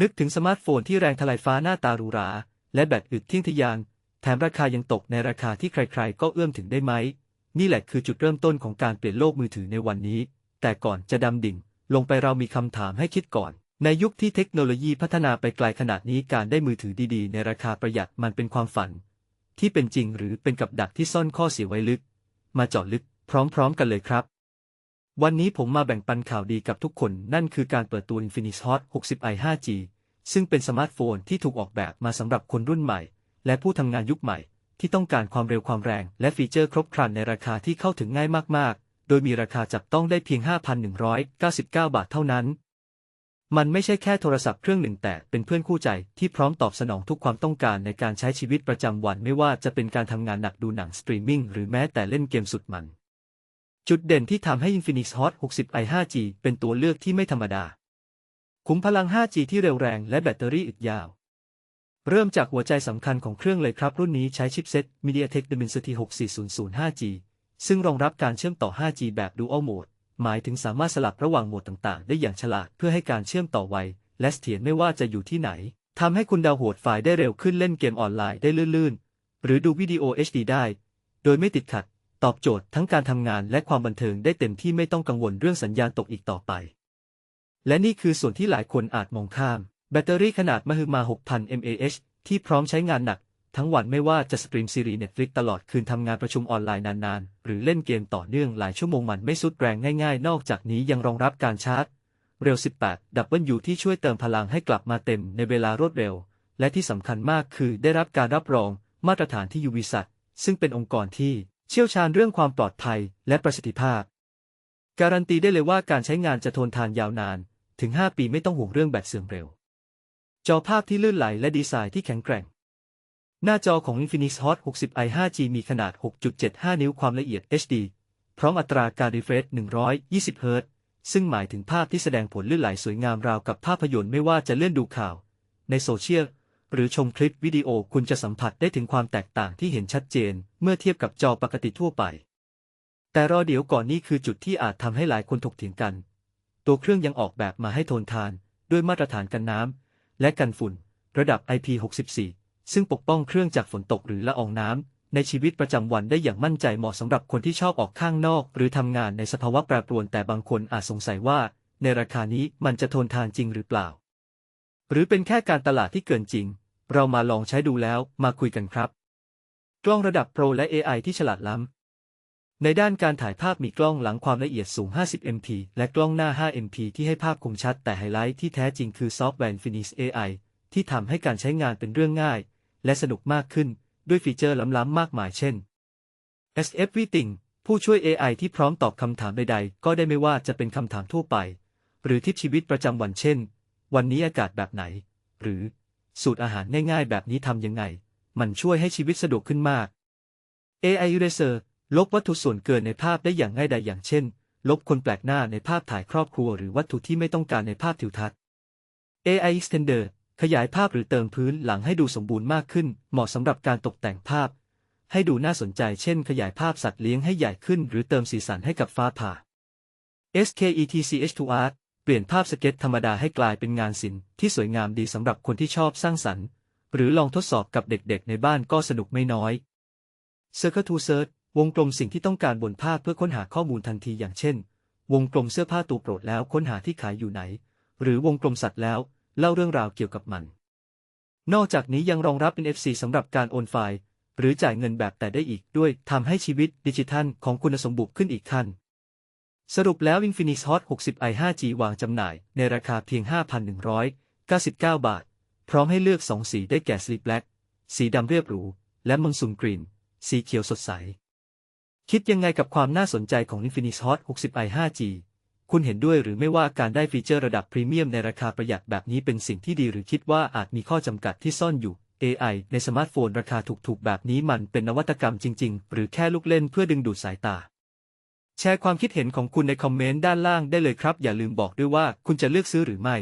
นึกถึงสมาร์ทโฟนที่แรงทลายฟ้าหน้าตาหรูหรา และแบตอึดทิ้งทะยาน แถมราคายังตกในราคาที่ใครๆ ก็เอื้อมถึงได้ไหม นี่แหละคือจุดเริ่มต้นของการเปลี่ยนโลกมือถือในวันนี้ แต่ก่อนจะดำดิ่ง ลงไปเรามีคำถามให้คิดก่อน ในยุคที่เทคโนโลยีพัฒนาไปไกลขนาดนี้การได้มือถือดีๆ ในราคาประหยัดมันเป็นความฝัน ที่เป็นจริงหรือเป็นกับดักที่ซ่อนข้อเสียไว้ลึก มาเจาะลึกพร้อม ๆ กันเลยครับ วันนี้ผมมาแบ่งปันข่าวดีกับทุกคน นั่นคือการเปิดตัว Infinix Hot 60i 5G ซึ่งเป็นสมาร์ทโฟนที่ถูกออกแบบมาสำหรับคนรุ่นใหม่ และผู้ทำงานยุคใหม่ ที่ต้องการความเร็วความแรง และฟีเจอร์ครบครันในราคาที่เข้าถึงง่ายมาก ๆ โดยมีราคาจับต้องได้เพียง 5,199 บาทเท่านั้น มันไม่ใช่แค่โทรศัพท์เครื่องหนึ่งแต่เป็นเพื่อนคู่ใจที่พร้อมตอบสนองทุกความต้องการในการใช้ชีวิตประจำวันไม่ว่าจะเป็นการทำงานหนักดูหนังสตรีมมิ่งหรือแม้แต่เล่นเกมสุดมัน จุดเด่นที่ทำให้ Infinix Hot 60i 5G เป็นตัวเลือกที่ไม่ธรรมดา คุ้มพลัง 5G ที่เร็วแรงและแบตเตอรี่อึดยาว เริ่มจากหัวใจสำคัญของเครื่องเลยครับ รุ่นนี้ใช้ชิปเซ็ต MediaTek Dimensity 6400 5G ซึ่งรองรับการเชื่อมต่อ 5G แบบ Dual Mode หมายถึงสามารถสลับระหว่างโหมดต่างๆ ได้อย่างฉลาดเพื่อให้การเชื่อมต่อไว และเสถียรไม่ว่าจะอยู่ที่ไหนทำให้คุณดาวโหลดไฟล์ได้เร็วขึ้นเล่นเกมออนไลน์ได้ลื่นๆ หรือดูวิดีโอ HD ได้ โดยไม่ติดขัด ตอบโจทย์ทั้งการทำงานและความบันเทิงได้เต็มที่ไม่ต้องกังวลเรื่องสัญญาณตกอีกต่อไป และนี่คือส่วนที่หลายคนอาจมองข้าม แบตเตอรี่ขนาดมหึมา 6,000 mAh ที่พร้อมใช้งานหนัก ทั้งวันไม่ว่าจะสตรีมซีรีส์ Netflix ตลอดคืนทำงานประชุมออนไลน์นานๆ หรือเล่นเกมต่อเนื่องหลายชั่วโมงมันไม่สุดแรงง่ายๆ นอกจากนี้ยังรองรับการชาร์จ เร็ว 18 W ที่ช่วยเติมพลังให้กลับมาเต็มในเวลารวดเร็ว และที่สำคัญมากคือได้รับการรับรองมาตรฐานที่ UVSat ซึ่งเป็นองค์กรที่ เชี่ยวชาญเรื่องความปลอดภัยและประสิทธิภาพ การันตีได้เลยว่าการใช้งานจะทนทานยาวนาน ถึง 5 ปีไม่ต้องห่วงเรื่องแบตเสื่อมเร็ว จอภาพที่ลื่นไหลและดีไซน์ที่แข็งแกร่ง หน้าจอของ Infinix Hot 60i 5G มีขนาด 6.75 นิ้วความละเอียด HD พร้อมอัตราการ refresh 120 Hz ซึ่งหมายถึงภาพที่แสดงผลลื่นไหลสวยงามราวกับภาพยนตร์ไม่ว่าจะเลื่อนดูข่าว ในโซเชียล หรือชมคลิปวิดีโอคุณจะสัมผัสได้ถึงความแตกต่างที่เห็นชัดเจน เมื่อเทียบกับจอปกติทั่วไป แต่รอเดี๋ยวก่อนนี่คือจุดที่อาจทำให้หลายคนถกเถียงกัน ตัวเครื่องยังออกแบบมาให้ทนทาน ด้วยมาตรฐานกันน้ำและกันฝุ่น ระดับ IP64 ซึ่งปกป้องเครื่องจากฝนตกหรือละอองน้ำในชีวิตประจำวันได้อย่างมั่นใจเหมาะสำหรับคนที่ชอบออกข้างนอก หรือทำงานในสภาวะแปรปรวนแต่บางคนอาจสงสัยว่า ในราคานี้มันจะทนทานจริงหรือเปล่า หรือเป็นแค่การตลาดที่เกินจริง เรามาลองใช้ดูแล้วมาคุยกันครับ กล้องระดับโปรและ AI ที่ฉลาดล้ำ ในด้านการถ่ายภาพมีกล้องหลังความละเอียดสูง 50 MP และกล้องหน้า 5 MP ที่ให้ภาพคมชัด แต่ไฮไลท์ที่แท้จริงคือซอฟต์แวร์ Infinix AI ที่ทำให้การใช้งานเป็นเรื่องง่าย และสนุกมากขึ้น ด้วยฟีเจอร์ล้ำๆมากมายเช่น SF v i t i n g ผู้ช่วย AI ที่พร้อมตอบคำถามใดๆ ก็ได้ไม่ว่าจะเป็นคำถามทั่วไป หรือทิปชีวิตประจำวันเช่น วันนี้อากาศแบบไหน หรือ สูตรอาหารง่ายๆแบบนี้ทำยังไง มันช่วยให้ชีวิตสะดวกขึ้นมาก AI Eraser ลบวัตถุส่วนเกินในภาพได้อย่างง่ายดายอย่างเช่น ลบคนแปลกหน้าในภาพถ่ายครอบครัวหรือวัตถุที่ไม่ต้องการในภาพทิวทัศน์ AI Extender ขยายภาพหรือเติมพื้นหลังให้ดูสมบูรณ์มากขึ้น เหมาะสำหรับการตกแต่งภาพ ให้ดูน่าสนใจเช่น ขยายภาพสัตว์เลี้ยงให้ใหญ่ขึ้น หรือเติมสีสันให้กับฟ้าผ่า SKETCH2Art เปลี่ยนภาพสเก็ตธรรมดาให้กลายเป็นงานศิลป์ที่สวยงามดีสำหรับคนที่ชอบสร้างสรรค์ หรือลองทดสอบกับเด็กๆ ในบ้านก็สนุกไม่น้อย Circle to Search วงกลมสิ่งที่ต้องการบนภาพเพื่อค้นหาข้อมูลทันทีอย่างเช่น วงกลมเสื้อผ้าตัวโปรดแล้วค้นหาที่ขายอยู่ไหน หรือวงกลมสัตว์แล้ว เล่าเรื่องราวเกี่ยวกับมัน นอกจากนี้ยังรองรับ NFC สำหรับการโอนไฟล์ หรือจ่ายเงินแบบแต่ได้อีกด้วยทำให้ชีวิตดิจิทัลของคุณสมบุกขึ้นอีกขั้น สรุปแล้ว Infinix Hot 60i 5G วางจำหน่ายในราคาเพียง 5,199 บาท พร้อมให้เลือก 2 สีได้แก่ Sleep Black สีดำเรียบหรู และมังซุนกรีน สีเขียวสดใส คิดยังไงกับความน่าสนใจของ Infinix Hot 60i 5G คุณเห็นด้วยหรือไม่ว่าการได้ฟีเจอร์ระดับพรีเมียมในราคาประหยัดแบบนี้เป็นสิ่งที่ดีหรือคิดว่าอาจมีข้อจำกัดที่ซ่อนอยู่ AI ในสมาร์ทโฟนราคาถูกๆ แบบนี้มันเป็นนวัตกรรมจริง ๆ หรือแค่ลูกเล่นเพื่อดึงดูดสายตา แชร์ความคิดเห็นของคุณในคอมเมนต์ด้านล่างได้เลยครับ อย่าลืมบอกด้วยว่าคุณจะเลือกซื้อหรือไม่